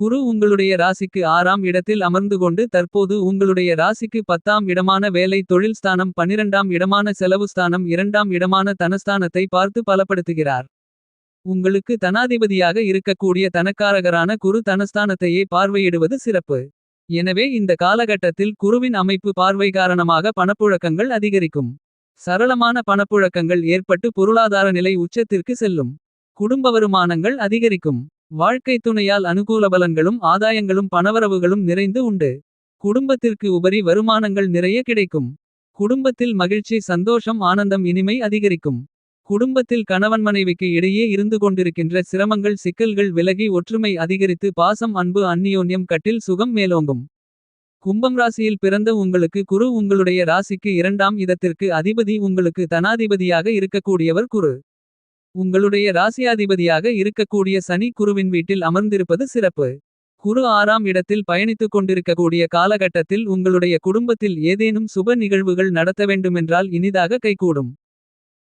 குரு உங்களுடைய ராசிக்கு ஆறாம் இடத்தில் அமர்ந்து கொண்டு தற்போது உங்களுடைய ராசிக்கு பத்தாம் இடமான வேலை தொழில் ஸ்தானம் பனிரெண்டாம் இடமான செலவு ஸ்தானம் இரண்டாம் இடமான தனஸ்தானத்தை பார்த்து பலப்படுத்துகிறார். உங்களுக்கு தனாதிபதியாக இருக்கக்கூடிய தனக்காரகரான குரு தனஸ்தானத்தையே பார்வையிடுவது சிறப்பு. எனவே இந்த காலகட்டத்தில் குருவின் அமைப்பு பார்வை காரணமாக பணப்புழக்கங்கள் அதிகரிக்கும். சரளமான பணப்புழக்கங்கள் ஏற்பட்டு பொருளாதார நிலை உச்சத்திற்கு செல்லும். குடும்ப வருமானங்கள் அதிகரிக்கும். வாழ்க்கை துணையால் அனுகூல பலன்களும் ஆதாயங்களும் பணவரவுகளும் நிறைந்து உண்டு. குடும்பத்திற்கு உபரி வருமானங்கள் நிறைய கிடைக்கும். குடும்பத்தில் மகிழ்ச்சி சந்தோஷம் ஆனந்தம் இனிமை அதிகரிக்கும். குடும்பத்தில் கணவன் மனைவிக்கு இடையே இருந்து கொண்டிருக்கின்ற சிரமங்கள் சிக்கல்கள் விலகி ஒற்றுமை அதிகரித்து பாசம் அன்பு அந்நியோன்யம் கட்டில் சுகம் மேலோங்கும். கும்பம் ராசியில் பிறந்த உங்களுக்கு குரு உங்களுடைய ராசிக்கு இரண்டாம் இடத்திற்கு அதிபதி உங்களுக்கு தனாதிபதியாக இருக்கக்கூடியவர் குரு. உங்களுடைய ராசியாதிபதியாக இருக்கக்கூடிய சனி குருவின் வீட்டில் அமர்ந்திருப்பது சிறப்பு. குரு ஆறாம் இடத்தில் பயணித்துக் கொண்டிருக்கக்கூடிய காலகட்டத்தில் உங்களுடைய குடும்பத்தில் ஏதேனும் சுப நிகழ்வுகள் நடத்த வேண்டுமென்றால் இனிதாக கைகூடும்.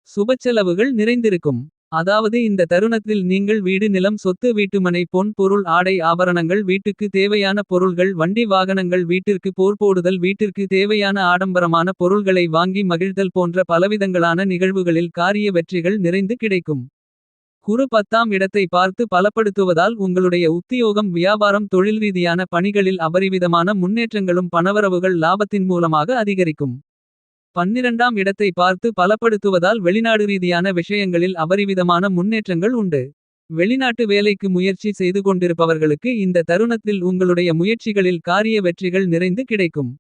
சுபச்செலவுகள் நிறைந்திருக்கும். அதாவது இந்த தருணத்தில் நீங்கள் வீடு நிலம் சொத்து வீட்டுமனை பொன் பொருள் ஆடை ஆபரணங்கள் வீட்டுக்கு தேவையான பொருள்கள் வண்டி வாகனங்கள் வீட்டிற்கு போர் போடுதல் வீட்டிற்கு தேவையான ஆடம்பரமான பொருள்களை வாங்கி மகிழ்தல் போன்ற பலவிதங்களான நிகழ்வுகளில் காரிய வெற்றிகள் நிறைந்து கிடைக்கும். குரு பத்தாம் இடத்தை பார்த்து பலப்படுத்துவதால் உங்களுடைய உத்தியோகம் வியாபாரம் தொழில் ரீதியான பணிகளில் அபரிவிதமான முன்னேற்றங்களும் பணவரவுகள் லாபத்தின் மூலமாக அதிகரிக்கும். பன்னிரண்டாம் இடத்தை பார்த்து பலப்படுத்துவதால் வெளிநாடு ரீதியான விஷயங்களில் அபரிவிதமான முன்னேற்றங்கள் உண்டு. வெளிநாட்டு வேலைக்கு முயற்சி செய்து கொண்டிருப்பவர்களுக்கு இந்த தருணத்தில் உங்களுடைய முயற்சிகளில் காரிய வெற்றிகள் நிறைந்து கிடைக்கும்.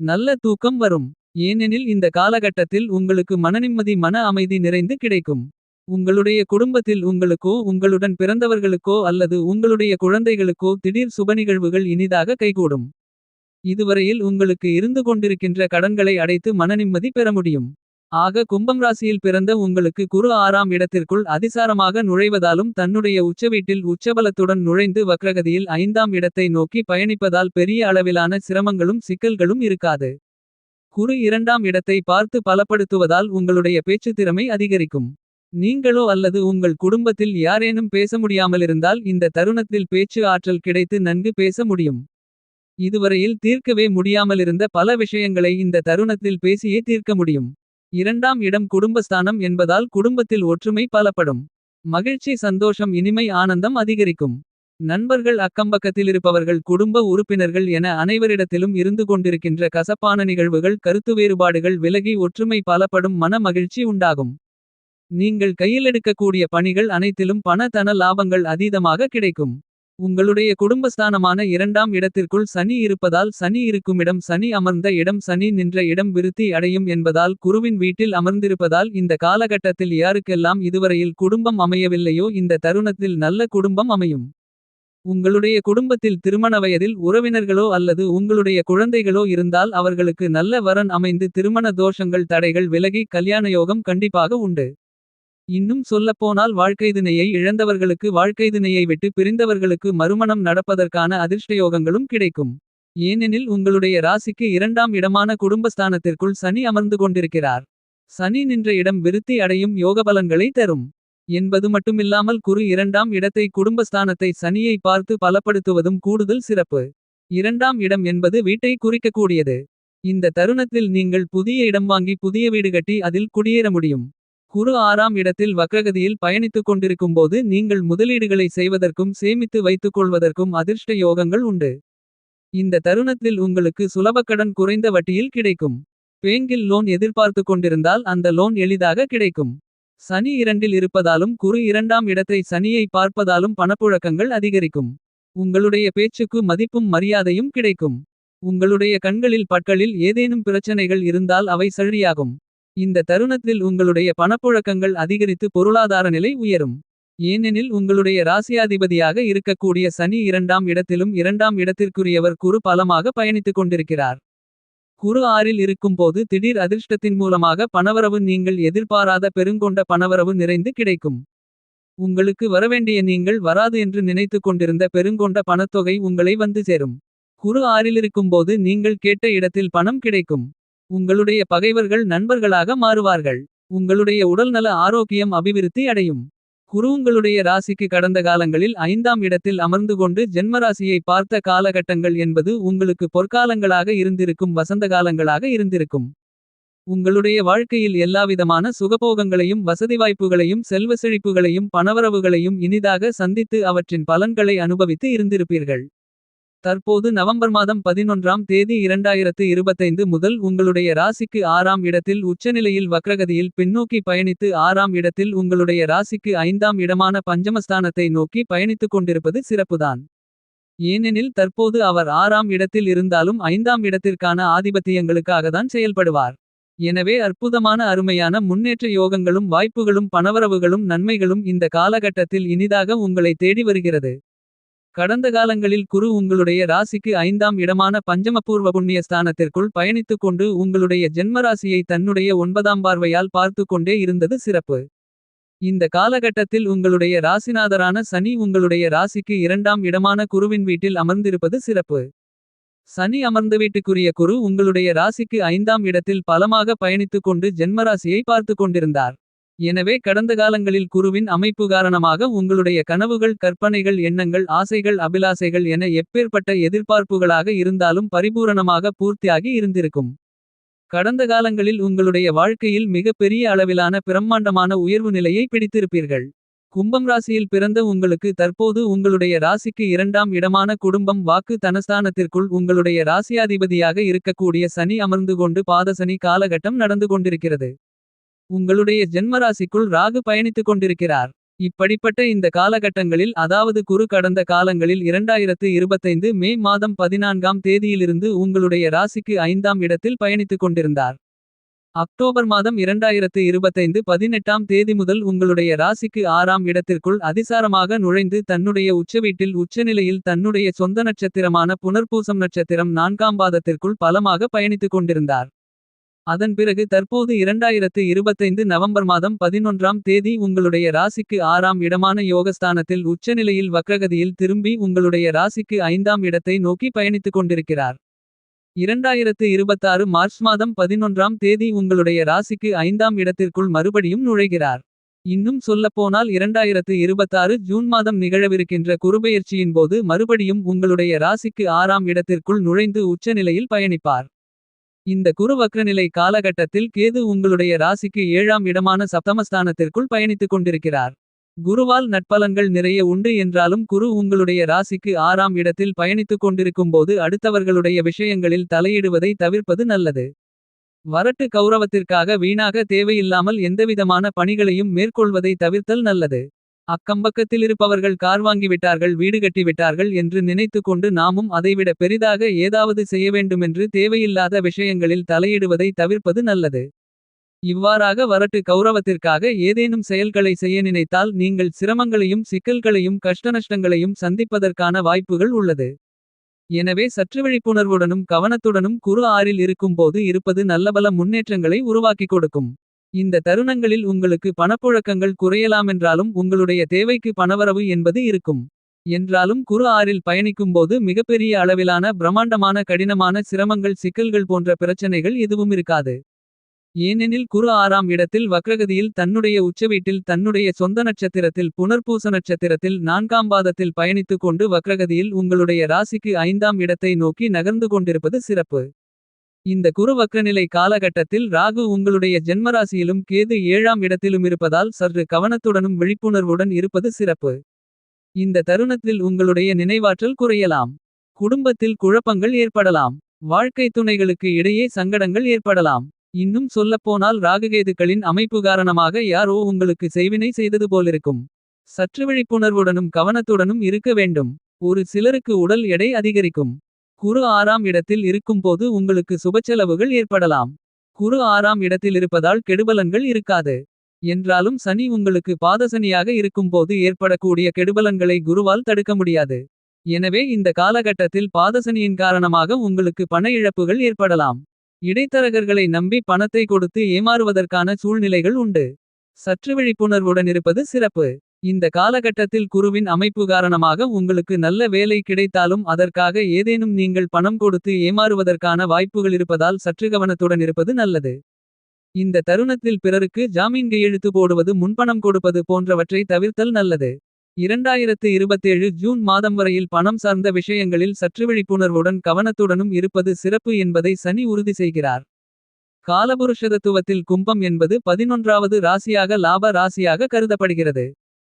நல்ல தூக்கம் வரும். ஏனெனில் இந்த காலகட்டத்தில் உங்களுக்கு மனநிம்மதி மன அமைதி நிறைந்து கிடைக்கும். உங்களுடைய குடும்பத்தில் உங்களுக்கோ உங்களுடன் பிறந்தவர்களுக்கோ அல்லது உங்களுடைய குழந்தைகளுக்கோ திடீர் சுபநிகழ்வுகள் இனிதாக கைகூடும். இதுவரையில் உங்களுக்கு இருந்து கொண்டிருக்கின்ற கடன்களை அடைத்து மனநிம்மதி பெற முடியும். ஆக கும்பம் ராசியில் பிறந்த உங்களுக்கு குரு ஆறாம் இடத்திற்குள் அதிசாரமாக நுழைவதாலும் தன்னுடைய உச்சவீட்டில் உச்சபலத்துடன் நுழைந்து வக்ரகதியில் ஐந்தாம் இடத்தை நோக்கி பயணிப்பதால் பெரிய அளவிலான சிரமங்களும் சிக்கல்களும் இருக்காது. குரு இரண்டாம் இடத்தை பார்த்து பலப்படுத்துவதால் உங்களுடைய பேச்சு திறமை அதிகரிக்கும். நீங்களோ அல்லது உங்கள் குடும்பத்தில் யாரேனும் பேச முடியாமலிருந்தால் இந்த தருணத்தில் பேச்சு ஆற்றல் கிடைத்து நன்கு பேச முடியும். இதுவரையில் தீர்க்கவே முடியாமலிருந்த பல விஷயங்களை இந்த தருணத்தில் பேசியே தீர்க்க முடியும். இரண்டாம் இடம் குடும்பஸ்தானம் என்பதால் குடும்பத்தில் ஒற்றுமை பலப்படும். மகிழ்ச்சி சந்தோஷம் இனிமை ஆனந்தம் அதிகரிக்கும். நண்பர்கள் அக்கம்பக்கத்திலிருப்பவர்கள் குடும்ப உறுப்பினர்கள் என அனைவரிடத்திலும் இருந்து கொண்டிருக்கின்ற கசப்பான நிகழ்வுகள் கருத்து வேறுபாடுகள் விலகி ஒற்றுமை பலப்படும் மன மகிழ்ச்சி உண்டாகும். நீங்கள் கையிலெடுக்கக்கூடிய பணிகள் அனைத்திலும் பண தன லாபங்கள் அதீதமாக கிடைக்கும். உங்களுடைய குடும்பஸ்தானமான இரண்டாம் இடத்திற்குள் சனி இருப்பதால் சனி இருக்குமிடம் சனி அமர்ந்த இடம் சனி நின்ற இடம் விருத்தி அடையும் என்பதால் குருவின் வீட்டில் அமர்ந்திருப்பதால் இந்த காலகட்டத்தில் யாருக்கெல்லாம் இதுவரையில் குடும்பம் அமையவில்லையோ இந்த தருணத்தில் நல்ல குடும்பம் அமையும். உங்களுடைய குடும்பத்தில் திருமண வயதில் உறவினர்களோ அல்லது உங்களுடைய குழந்தைகளோ இருந்தால் அவர்களுக்கு நல்ல வரன் அமைந்து திருமண தோஷங்கள் தடைகள் விலகி கல்யாண யோகம் கண்டிப்பாக உண்டு. இன்னும் சொல்லப்போனால் வாழ்க்கைதுணையை இழந்தவர்களுக்கு வாழ்க்கைதுணையை விட்டு பிரிந்தவர்களுக்கு மறுமணம் நடப்பதற்கான அதிர்ஷ்டயோகங்களும் கிடைக்கும். ஏனெனில் உங்களுடைய ராசிக்கு இரண்டாம் இடமான குடும்பஸ்தானத்திற்குள் சனி அமர்ந்து கொண்டிருக்கிறார். சனி நின்ற இடம் விருத்தி அடையும் யோகபலன்களை தரும். என்பது மட்டுமில்லாமல் குரு இரண்டாம் இடத்தை குடும்பஸ்தானத்தை சனியை பார்த்து பலப்படுத்துவதும் கூடுதல் சிறப்பு. இரண்டாம் இடம் என்பது வீட்டை குறிக்கக்கூடியது. இந்த தருணத்தில் நீங்கள் புதிய இடம் வாங்கி புதிய வீடு கட்டி அதில் குடியேற முடியும். குரு ஆறாம் இடத்தில் வக்ரகதியில் பயணித்துக் கொண்டிருக்கும்போது நீங்கள் முதலீடுகளை செய்வதற்கும் சேமித்து வைத்துக் கொள்வதற்கும் அதிர்ஷ்ட யோகங்கள் உண்டு. இந்த தருணத்தில் உங்களுக்கு சுலபக்கடன் குறைந்த வட்டியில் கிடைக்கும். பேங்கில் லோன் எதிர்பார்த்து கொண்டிருந்தால் அந்த லோன் எளிதாக கிடைக்கும். சனி இரண்டில் இருப்பதாலும் குரு இரண்டாம் இடத்தை சனியை பார்ப்பதாலும் பணப்புழக்கங்கள் அதிகரிக்கும். உங்களுடைய பேச்சுக்கு மதிப்பும் மரியாதையும் கிடைக்கும். உங்களுடைய கண்களில் பட்களில் ஏதேனும் பிரச்சனைகள் இருந்தால் அவை சரியாகும். இந்த தருணத்தில் உங்களுடைய பணப்புழக்கங்கள் அதிகரித்து பொருளாதார நிலை உயரும் ஏனெனில் உங்களுடைய ராசியாதிபதியாக இருக்கக்கூடிய சனி இரண்டாம் இடத்திலும் இரண்டாம் இடத்திற்குரியவர் குரு பலமாக பயணித்துக் கொண்டிருக்கிறார். குரு ஆறில் இருக்கும்போது திடீர் அதிர்ஷ்டத்தின் மூலமாக பணவரவு நீங்கள் எதிர்பாராத பெருங்கொண்ட பணவரவு நிறைந்து கிடைக்கும். உங்களுக்கு வரவேண்டிய நீங்கள் வராது என்று நினைத்துக் கொண்டிருந்த பெருங்கொண்ட பணத்தொகை உங்களை வந்து சேரும். குரு ஆறிலிருக்கும்போது நீங்கள் கேட்ட இடத்தில் பணம் கிடைக்கும். உங்களுடைய பகைவர்கள் நண்பர்களாக மாறுவார்கள். உங்களுடைய உடல்நல ஆரோக்கியம் அபிவிருத்தி அடையும். குரு உங்களுடைய ராசிக்கு கடந்த காலங்களில் ஐந்தாம் இடத்தில் அமர்ந்து கொண்டு ஜென்மராசியை பார்த்த காலகட்டங்கள் என்பது உங்களுக்கு பொற்காலங்களாக இருந்திருக்கும் வசந்த காலங்களாக இருந்திருக்கும். உங்களுடைய வாழ்க்கையில் எல்லாவிதமான சுகபோகங்களையும் வசதி வாய்ப்புகளையும் செல்வ செழிப்புகளையும் பணவரவுகளையும் இனிதாக சந்தித்து அவற்றின் பலன்களை அனுபவித்து இருந்திருப்பீர்கள். தற்போது நவம்பர் மாதம் பதினொன்றாம் தேதி 2025 முதல் உங்களுடைய ராசிக்கு ஆறாம் இடத்தில் உச்சநிலையில் வக்ரகதியில் பின்னோக்கி பயணித்து ஆறாம் இடத்தில் உங்களுடைய ராசிக்கு ஐந்தாம் இடமான பஞ்சமஸ்தானத்தை நோக்கி பயணித்துக் கொண்டிருப்பது சிறப்புதான். ஏனெனில் தற்போது அவர் ஆறாம் இடத்தில் இருந்தாலும் ஐந்தாம் இடத்திற்கான ஆதிபத்தியங்களுக்காகத்தான் செயல்படுவார். எனவே அற்புதமான அருமையான முன்னேற்ற யோகங்களும் வாய்ப்புகளும் பணவரவுகளும் நன்மைகளும் இந்த காலகட்டத்தில் இனிதாக உங்களை தேடி வருகிறது. கடந்த காலங்களில் குரு உங்களுடைய ராசிக்கு ஐந்தாம் இடமான பஞ்சமபூர்வ புண்ணிய ஸ்தானத்திற்குள் பயணித்துக் கொண்டு உங்களுடைய ஜென்மராசியை தன்னுடைய ஒன்பதாம் பார்வையால் பார்த்துக் கொண்டே இருந்தது சிறப்பு. இந்த காலகட்டத்தில் உங்களுடைய ராசிநாதரான சனி உங்களுடைய ராசிக்கு இரண்டாம் இடமான குருவின் வீட்டில் அமர்ந்திருப்பது சிறப்பு. சனி அமர்ந்த வீட்டுக்குரிய குரு உங்களுடைய ராசிக்கு ஐந்தாம் இடத்தில் பலமாக பயணித்துக் கொண்டு ஜென்மராசியை பார்த்துக் கொண்டிருந்தார். எனவே கடந்த காலங்களில் குருவின் அமைப்பு காரணமாக உங்களுடைய கனவுகள் கற்பனைகள் எண்ணங்கள் ஆசைகள் அபிலாசைகள் என எப்பேற்பட்ட எதிர்பார்ப்புகளாக இருந்தாலும் பரிபூரணமாக பூர்த்தியாகி இருந்திருக்கும். கடந்த காலங்களில் உங்களுடைய வாழ்க்கையில் மிக பெரிய அளவிலான பிரம்மாண்டமான உயர்வு நிலையை பிடித்திருப்பீர்கள். கும்பம் ராசியில் பிறந்த உங்களுக்கு தற்போது உங்களுடைய ராசிக்கு இரண்டாம் இடமான குடும்பம் வாக்கு தனஸ்தானத்திற்குள் உங்களுடைய ராசியாதிபதியாக இருக்கக்கூடிய சனி அமர்ந்து கொண்டு பாதசனி காலகட்டம் நடந்து கொண்டிருக்கிறது. உங்களுடைய ஜென்மராசிக்குள் ராகு பயணித்துக் கொண்டிருக்கிறார். இப்படிப்பட்ட இந்த காலகட்டங்களில் அதாவது குறு கடந்த காலங்களில் 2025 மே மாதம் பதினான்காம் தேதியிலிருந்து உங்களுடைய ராசிக்கு ஐந்தாம் இடத்தில் பயணித்துக் கொண்டிருந்தார். அக்டோபர் மாதம் 2025 பதினெட்டாம் தேதி முதல் உங்களுடைய ராசிக்கு ஆறாம் இடத்திற்குள் அதிசாரமாக நுழைந்து தன்னுடைய உச்சவீட்டில் உச்சநிலையில் தன்னுடைய சொந்த நட்சத்திரமான புனர்பூசம் நட்சத்திரம் நான்காம் பாதத்திற்குள் பலமாக பயணித்துக் கொண்டிருந்தார். அதன் பிறகு தற்போது 2025 நவம்பர் மாதம் பதினொன்றாம் தேதி உங்களுடைய ராசிக்கு ஆறாம் இடமான யோகஸ்தானத்தில் உச்சநிலையில் வக்ரகதியில் திரும்பி உங்களுடைய ராசிக்கு ஐந்தாம் இடத்தை நோக்கி பயணித்துக் கொண்டிருக்கிறார். 2026 மார்ச் மாதம் பதினொன்றாம் தேதி உங்களுடைய ராசிக்கு ஐந்தாம் இடத்திற்குள் மறுபடியும் நுழைகிறார். இன்னும் சொல்லப்போனால் 2026 ஜூன் மாதம் நிகழவிருக்கின்ற குருபெயர்ச்சியின் போது மறுபடியும் உங்களுடைய ராசிக்கு ஆறாம் இடத்திற்குள் நுழைந்து உச்சநிலையில் பயணிப்பார். இந்த குரு வக்ரநிலை காலகட்டத்தில் கேது உங்களுடைய ராசிக்கு ஏழாம் இடமான சப்தமஸ்தானத்திற்குள் பயணித்துக் கொண்டிருக்கிறார். குருவால் நட்பலன்கள் நிறைய உண்டு என்றாலும் குரு உங்களுடைய ராசிக்கு ஆறாம் இடத்தில் பயணித்துக் கொண்டிருக்கும்போது அடுத்தவர்களுடைய விஷயங்களில் தலையிடுவதை தவிர்ப்பது நல்லது. வரட்டு கௌரவத்திற்காக வீணாக தேவையில்லாமல் எந்தவிதமான பணிகளையும் மேற்கொள்வதை தவிர்த்தல் நல்லது. அக்கம்பக்கத்தில் இருப்பவர்கள் கார் வாங்கிவிட்டார்கள் வீடு கட்டிவிட்டார்கள் என்று நினைத்து கொண்டு நாமும் அதைவிட பெரிதாக ஏதாவது செய்ய வேண்டுமென்று தேவையில்லாத விஷயங்களில் தலையிடுவதை தவிர்ப்பது நல்லது. இவ்வாறாக வரட்டு கௌரவத்திற்காக ஏதேனும் செயல்களை செய்ய நினைத்தால் நீங்கள் சிரமங்களையும் சிக்கல்களையும் கஷ்டநஷ்டங்களையும் சந்திப்பதற்கான வாய்ப்புகள் உள்ளது. எனவே சற்று விழிப்புணர்வுடனும் கவனத்துடனும் குரு ஆறில் இருக்கும்போது இருப்பது நல்லபல முன்னேற்றங்களை உருவாக்கிக் கொடுக்கும். இந்த தருணங்களில் உங்களுக்கு பணப்புழக்கங்கள் குறையலாமென்றாலும் உங்களுடைய தேவைக்கு பணவரவு என்பது இருக்கும். என்றாலும் குரு ஆறில் பயணிக்கும்போது மிகப்பெரிய அளவிலான பிரமாண்டமான கடினமான சிரமங்கள் சிக்கல்கள் போன்ற பிரச்சனைகள் எதுவும் இருக்காது. ஏனெனில் குரு ஆறாம் இடத்தில் வக்ரகதியில் தன்னுடைய உச்சவீட்டில் தன்னுடைய சொந்த நட்சத்திரத்தில் புனர்பூச நட்சத்திரத்தில் நான்காம் பாதத்தில் பயணித்துக் கொண்டு வக்ரகதியில் உங்களுடைய ராசிக்கு ஐந்தாம் இடத்தை நோக்கி நகர்ந்து கொண்டிருப்பது சிறப்பு. இந்த குரு வக்ரநிலை காலகட்டத்தில் ராகு உங்களுடைய ஜென்மராசியிலும் கேது ஏழாம் இடத்திலும் இருப்பதால் சற்று கவனத்துடனும் விழிப்புணர்வுடன் இருப்பது சிறப்பு. இந்த தருணத்தில் உங்களுடைய நினைவாற்றல் குறையலாம். குடும்பத்தில் குழப்பங்கள் ஏற்படலாம். வாழ்க்கை துணைகளுக்கு இடையே சங்கடங்கள் ஏற்படலாம். இன்னும் சொல்லப்போனால் ராகுகேதுக்களின் அமைப்பு காரணமாக யாரோ உங்களுக்கு செய்வினை செய்தது போலிருக்கும். சற்று விழிப்புணர்வுடனும் கவனத்துடனும் இருக்க வேண்டும். ஒரு சிலருக்கு உடல் எடை அதிகரிக்கும். குரு ஆறாம் இடத்தில் இருக்கும்போது உங்களுக்கு சுபச்செலவுகள் ஏற்படலாம். குரு ஆறாம் இடத்தில் இருப்பதால் கெடுபலன்கள் இருக்காது. என்றாலும் சனி உங்களுக்கு பாதசனியாக இருக்கும்போது ஏற்படக்கூடிய கெடுபலன்களை குருவால் தடுக்க முடியாது. எனவே இந்த காலகட்டத்தில் பாதசனியின் காரணமாக உங்களுக்கு பண இழப்புகள் ஏற்படலாம். இடைத்தரகர்களை நம்பி பணத்தை கொடுத்து ஏமாறுவதற்கான சூழ்நிலைகள் உண்டு. சற்று விழிப்புணர்வுடன் இருப்பது சிறப்பு. இந்த காலகட்டத்தில் குருவின் அமைப்பு காரணமாக உங்களுக்கு நல்ல வேலை கிடைத்தாலும் அதற்காக ஏதேனும் நீங்கள் பணம் கொடுத்து ஏமாறுவதற்கான வாய்ப்புகள் இருப்பதால் சற்று கவனத்துடன் இருப்பது நல்லது. இந்த தருணத்தில் பிறருக்கு ஜாமீன் கையெழுத்து போடுவது முன்பணம் கொடுப்பது போன்றவற்றை தவிர்த்தல் நல்லது. 2027 ஜூன் மாதம் வரையில் பணம் சார்ந்த விஷயங்களில் சற்று விழிப்புணர்வுடன் கவனத்துடனும் இருப்பது சிறப்பு என்பதை சனி உறுதி செய்கிறார். காலபுருஷதத்துவத்தில் கும்பம் என்பது பதினொன்றாவது ராசியாக லாப ராசியாக கருதப்படுகிறது.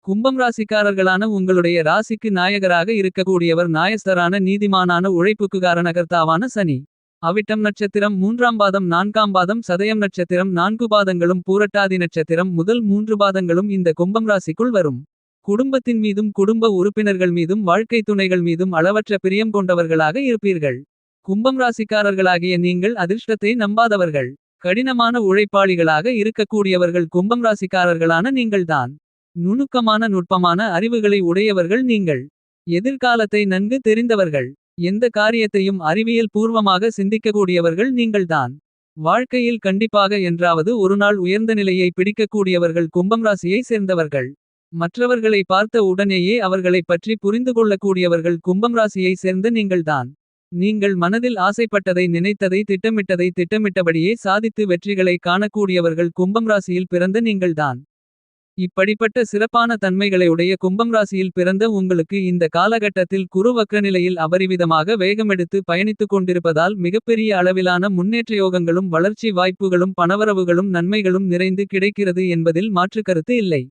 கும்பம் ராசிக்காரர்களான உங்களுடைய ராசிக்கு நாயகராக இருக்கக்கூடியவர் நாயஸ்தரான நீதிமானான உழைப்புக்கு காரணகர்த்தாவான சனி. அவிட்டம் நட்சத்திரம் மூன்றாம் பாதம் நான்காம் பாதம் சதயம் நட்சத்திரம் நான்கு பாதங்களும் பூரட்டாதி நட்சத்திரம் முதல் மூன்று பாதங்களும் இந்த கும்பம் ராசிக்குள் வரும். குடும்பத்தின் மீதும் குடும்ப உறுப்பினர்கள் மீதும் வாழ்க்கை துணைகள் மீதும் அளவற்ற பிரியம் கொண்டவர்களாக இருப்பீர்கள். கும்பம் ராசிக்காரர்களாகிய நீங்கள் அதிர்ஷ்டத்தை நம்பாதவர்கள். கடினமான உழைப்பாளிகளாக இருக்கக்கூடியவர்கள் கும்பம் ராசிக்காரர்களான நீங்கள்தான். நுணுக்கமான நுட்பமான அறிவுகளை உடையவர்கள் நீங்கள். எதிர்காலத்தை நன்கு தெரிந்தவர்கள். எந்த காரியத்தையும் அறிவியல் பூர்வமாக சிந்திக்கக்கூடியவர்கள் நீங்கள்தான். வாழ்க்கையில் கண்டிப்பாக என்றாவது ஒருநாள் உயர்ந்த நிலையை பிடிக்கக்கூடியவர்கள் கும்பம் ராசியை சேர்ந்தவர்கள். மற்றவர்களை பார்த்த உடனேயே அவர்களைப் பற்றி புரிந்து கொள்ளக்கூடியவர்கள் கும்பம் ராசியை சேர்ந்த நீங்கள்தான். நீங்கள் மனதில் ஆசைப்பட்டதை நினைத்ததை திட்டமிட்டதை திட்டமிட்டபடியே சாதித்து வெற்றிகளை காணக்கூடியவர்கள் கும்பம் ராசியில் பிறந்த நீங்கள்தான். இப்படிப்பட்ட சிறப்பான தன்மைகளை உடைய கும்பம் ராசியில் பிறந்த உங்களுக்கு இந்த காலகட்டத்தில் குரு வக்ரநிலையில் அபரிவிதமாக வேகமெடுத்து பயணித்துக் கொண்டிருப்பதால் மிகப்பெரிய அளவிலான முன்னேற்ற யோகங்களும் வளர்ச்சி வாய்ப்புகளும் பணவரவுகளும் நன்மைகளும் நிறைந்து கிடைக்கிறது என்பதில் மாற்றுக்கருத்து இல்லை.